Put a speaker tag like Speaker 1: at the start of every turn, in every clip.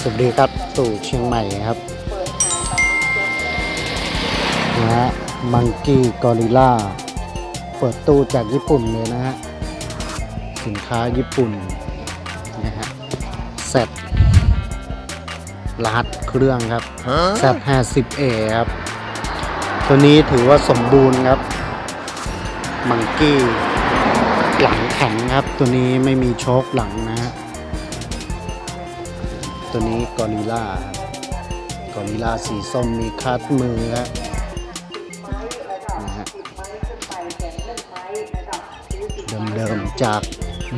Speaker 1: สวัสดีครับตู่เชียงใหม่ครับนะฮะมังกี้กอริล่า เปิดตู้จากญี่ปุ่นเลยนะฮะ สินค้าญี่ปุ่นนะฮะแซดรหัสเครื่องครับแซด 50A ครับ ตัวนี้ถือว่าสมบูรณ์ครับ มังกี้หลังแข็งครับ ตัวนี้ไม่มีโชคหลังนะฮะ ตัวนี้กอริล่ากอริล่าสีส้มมีคาดมือครับนะฮะเดิมๆจาก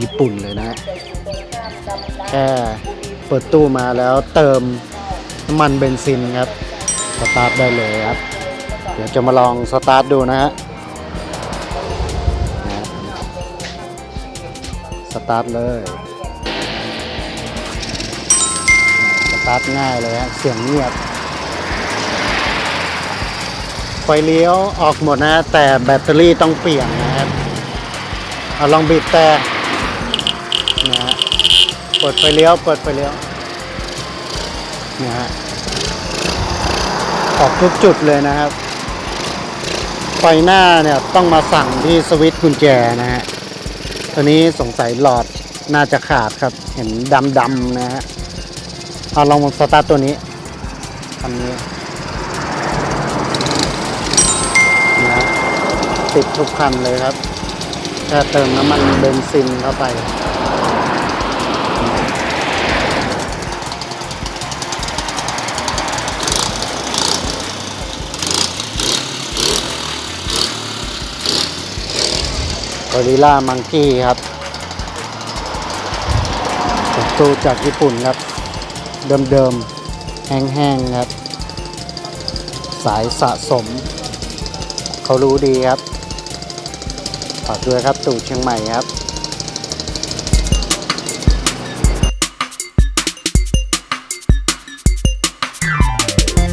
Speaker 1: ญี่ปุ่นเลยนะฮะแค่เปิดตู้มาแล้วเติมน้ำมันเบนซินครับ สตาร์ทได้เลยครับ เดี๋ยวจะมาลองสตาร์ทดูนะฮะนะฮะสตาร์ทเลยาร์ทง่ายเลยฮะเสียงเงียบ ไฟเลี้ยวออกหมดนะฮะแต่แบตเตอรี่ต้องเปลี่ยนนะครับเอาลองบีบแต่นะฮะเปิดไฟเลี้ยวเปิดไฟเลี้ยวนะฮะออกทุกจุดเลยนะครับ ไฟหน้าเนี่ยต้องมาสั่งที่สวิตช์กุญแจนะฮะตัวนี้สงสัยหลอดน่าจะขาดครับ เห็นดำๆนะฮะ เอาลองสตาร์ทตัวนี้คันนี้นะติดทุกคันเลยครับแค่เติมน้ำมันเบนซินเข้าไปกอริล่ามังกี้ครับตู้จากญี่ปุ่นครับ เดิมๆ แห้งๆครับ สายสะสม เขารู้ดีครับฝากด้วยครับตู่เชียงใหม่ครับ